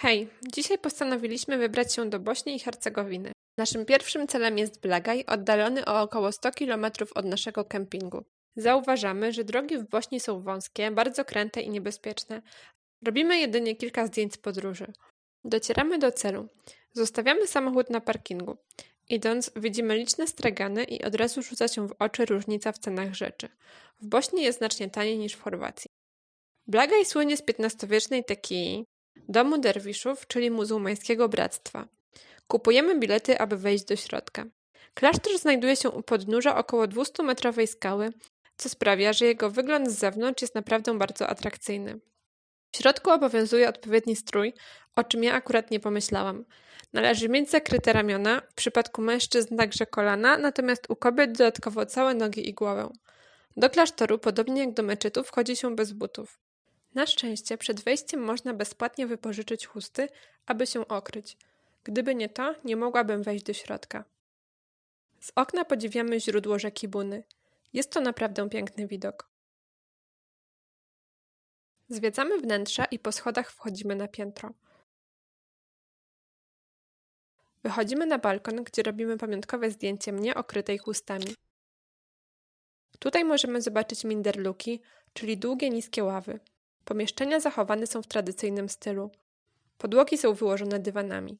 Hej, dzisiaj postanowiliśmy wybrać się do Bośni i Hercegowiny. Naszym pierwszym celem jest Blagaj, oddalony o około 100 km od naszego kempingu. Zauważamy, że drogi w Bośni są wąskie, bardzo kręte i niebezpieczne. Robimy jedynie kilka zdjęć z podróży. Docieramy do celu. Zostawiamy samochód na parkingu. Idąc, widzimy liczne stragany i od razu rzuca się w oczy różnica w cenach rzeczy. W Bośni jest znacznie taniej niż w Chorwacji. Blagaj słynie z XV-wiecznej tekii, domu derwiszów, czyli muzułmańskiego bractwa. Kupujemy bilety, aby wejść do środka. Klasztor znajduje się u podnóża około 200-metrowej skały, co sprawia, że jego wygląd z zewnątrz jest naprawdę bardzo atrakcyjny. W środku obowiązuje odpowiedni strój, o czym ja akurat nie pomyślałam. Należy mieć zakryte ramiona, w przypadku mężczyzn także kolana, natomiast u kobiet dodatkowo całe nogi i głowę. Do klasztoru, podobnie jak do meczetu, wchodzi się bez butów. Na szczęście przed wejściem można bezpłatnie wypożyczyć chusty, aby się okryć. Gdyby nie to, nie mogłabym wejść do środka. Z okna podziwiamy źródło rzeki Buny. Jest to naprawdę piękny widok. Zwiedzamy wnętrze i po schodach wchodzimy na piętro. Wychodzimy na balkon, gdzie robimy pamiątkowe zdjęcie mnie okrytej chustami. Tutaj możemy zobaczyć minderluki, czyli długie, niskie ławy. Pomieszczenia zachowane są w tradycyjnym stylu. Podłogi są wyłożone dywanami.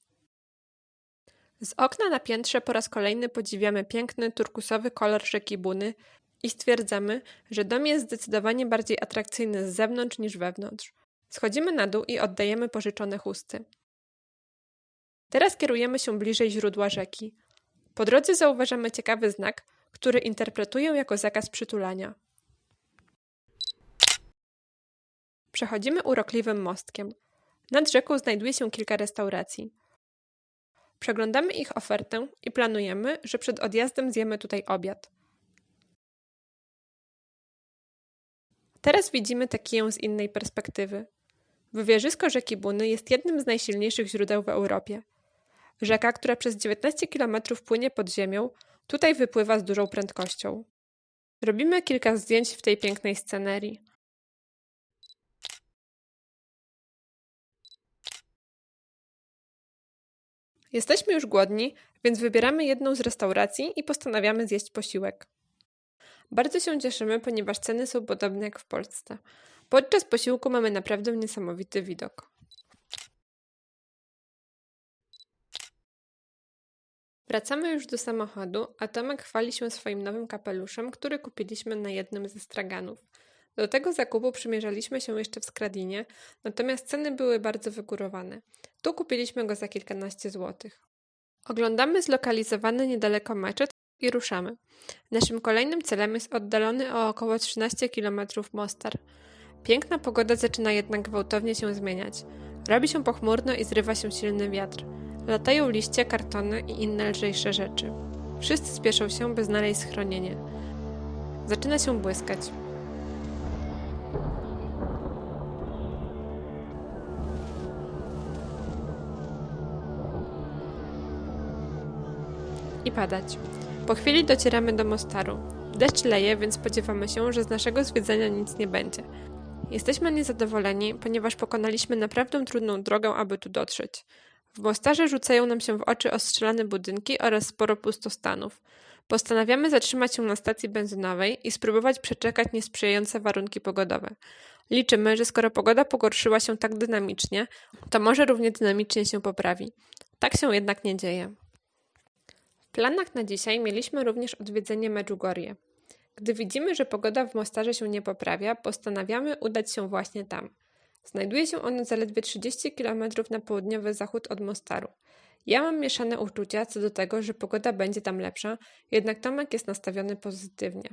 Z okna na piętrze po raz kolejny podziwiamy piękny turkusowy kolor rzeki Buny i stwierdzamy, że dom jest zdecydowanie bardziej atrakcyjny z zewnątrz niż wewnątrz. Schodzimy na dół i oddajemy pożyczone chusty. Teraz kierujemy się bliżej źródła rzeki. Po drodze zauważamy ciekawy znak, który interpretuję jako zakaz przytulania. Przechodzimy urokliwym mostkiem. Nad rzeką znajduje się kilka restauracji. Przeglądamy ich ofertę i planujemy, że przed odjazdem zjemy tutaj obiad. Teraz widzimy Tekiję z innej perspektywy. Wywierzysko rzeki Buny jest jednym z najsilniejszych źródeł w Europie. Rzeka, która przez 19 km płynie pod ziemią, tutaj wypływa z dużą prędkością. Robimy kilka zdjęć w tej pięknej scenerii. Jesteśmy już głodni, więc wybieramy jedną z restauracji i postanawiamy zjeść posiłek. Bardzo się cieszymy, ponieważ ceny są podobne jak w Polsce. Podczas posiłku mamy naprawdę niesamowity widok. Wracamy już do samochodu, a Tomek chwali się swoim nowym kapeluszem, który kupiliśmy na jednym ze straganów. Do tego zakupu przymierzaliśmy się jeszcze w Skradinie, natomiast ceny były bardzo wygórowane. Tu kupiliśmy go za kilkanaście złotych. Oglądamy zlokalizowany niedaleko meczet i ruszamy. Naszym kolejnym celem jest oddalony o około 13 km Mostar. Piękna pogoda zaczyna jednak gwałtownie się zmieniać. Robi się pochmurno i zrywa się silny wiatr. Latają liście, kartony i inne lżejsze rzeczy. Wszyscy spieszą się, by znaleźć schronienie. Zaczyna się błyskać. I padać. Po chwili docieramy do Mostaru. Deszcz leje, więc spodziewamy się, że z naszego zwiedzania nic nie będzie. Jesteśmy niezadowoleni, ponieważ pokonaliśmy naprawdę trudną drogę, aby tu dotrzeć. W Mostarze rzucają nam się w oczy ostrzelane budynki oraz sporo pustostanów. Postanawiamy zatrzymać się na stacji benzynowej i spróbować przeczekać niesprzyjające warunki pogodowe. Liczymy, że skoro pogoda pogorszyła się tak dynamicznie, to może równie dynamicznie się poprawi. Tak się jednak nie dzieje. Planach na dzisiaj mieliśmy również odwiedzenie Medjugorje. Gdy widzimy, że pogoda w Mostarze się nie poprawia, postanawiamy udać się właśnie tam. Znajduje się ono zaledwie 30 km na południowy zachód od Mostaru. Ja mam mieszane uczucia co do tego, że pogoda będzie tam lepsza, jednak Tomek jest nastawiony pozytywnie.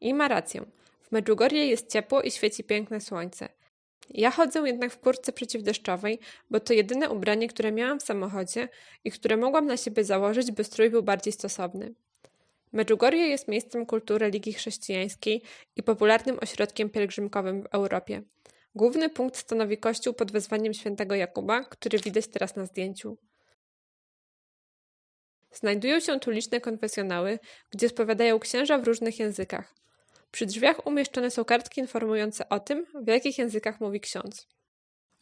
I ma rację. W Medjugorje jest ciepło i świeci piękne słońce. Ja chodzę jednak w kurtce przeciwdeszczowej, bo to jedyne ubranie, które miałam w samochodzie i które mogłam na siebie założyć, by strój był bardziej stosowny. Medjugorje jest miejscem kultury religii chrześcijańskiej i popularnym ośrodkiem pielgrzymkowym w Europie. Główny punkt stanowi kościół pod wezwaniem świętego Jakuba, który widać teraz na zdjęciu. Znajdują się tu liczne konfesjonały, gdzie spowiadają księża w różnych językach. Przy drzwiach umieszczone są kartki informujące o tym, w jakich językach mówi ksiądz.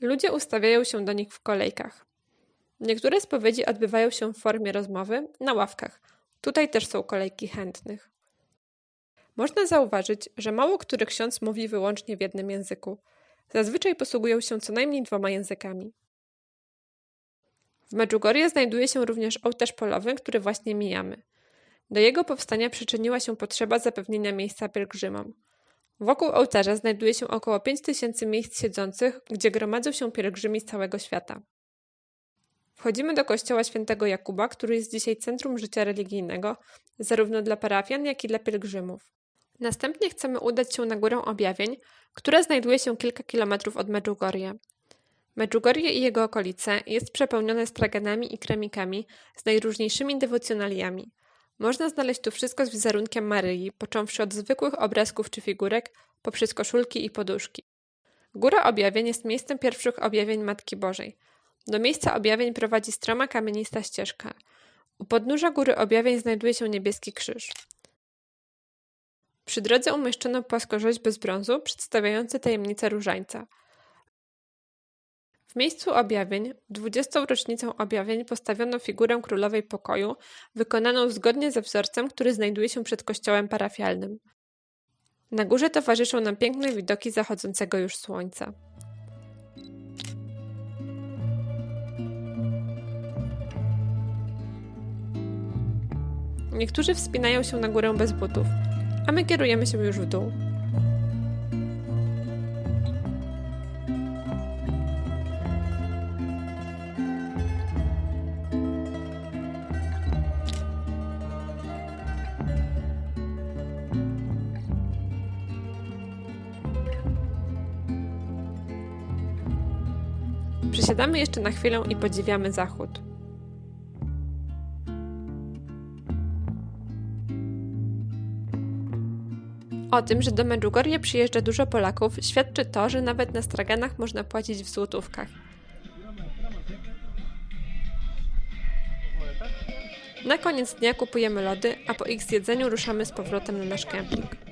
Ludzie ustawiają się do nich w kolejkach. Niektóre spowiedzi odbywają się w formie rozmowy na ławkach. Tutaj też są kolejki chętnych. Można zauważyć, że mało który ksiądz mówi wyłącznie w jednym języku. Zazwyczaj posługują się co najmniej dwoma językami. W Medjugorje znajduje się również ołtarz polowy, który właśnie mijamy. Do jego powstania przyczyniła się potrzeba zapewnienia miejsca pielgrzymom. Wokół ołtarza znajduje się około 5000 miejsc siedzących, gdzie gromadzą się pielgrzymi z całego świata. Wchodzimy do kościoła świętego Jakuba, który jest dzisiaj centrum życia religijnego, zarówno dla parafian, jak i dla pielgrzymów. Następnie chcemy udać się na górę objawień, która znajduje się kilka kilometrów od Medjugorje. Medjugorje i jego okolice jest przepełnione straganami i kremikami z najróżniejszymi dewocjonaliami. Można znaleźć tu wszystko z wizerunkiem Maryi, począwszy od zwykłych obrazków czy figurek, poprzez koszulki i poduszki. Góra objawień jest miejscem pierwszych objawień Matki Bożej. Do miejsca objawień prowadzi stroma kamienista ścieżka. U podnóża góry objawień znajduje się niebieski krzyż. Przy drodze umieszczono płaskorzeźby z brązu przedstawiające tajemnicę różańca. W miejscu objawień, w 20. rocznicę objawień postawiono figurę królowej pokoju, wykonaną zgodnie ze wzorcem, który znajduje się przed kościołem parafialnym. Na górze towarzyszą nam piękne widoki zachodzącego już słońca. Niektórzy wspinają się na górę bez butów, a my kierujemy się już w dół. Przysiadamy jeszcze na chwilę i podziwiamy zachód. O tym, że do Medjugorje przyjeżdża dużo Polaków, świadczy to, że nawet na straganach można płacić w złotówkach. Na koniec dnia kupujemy lody, a po ich zjedzeniu ruszamy z powrotem na nasz kemping.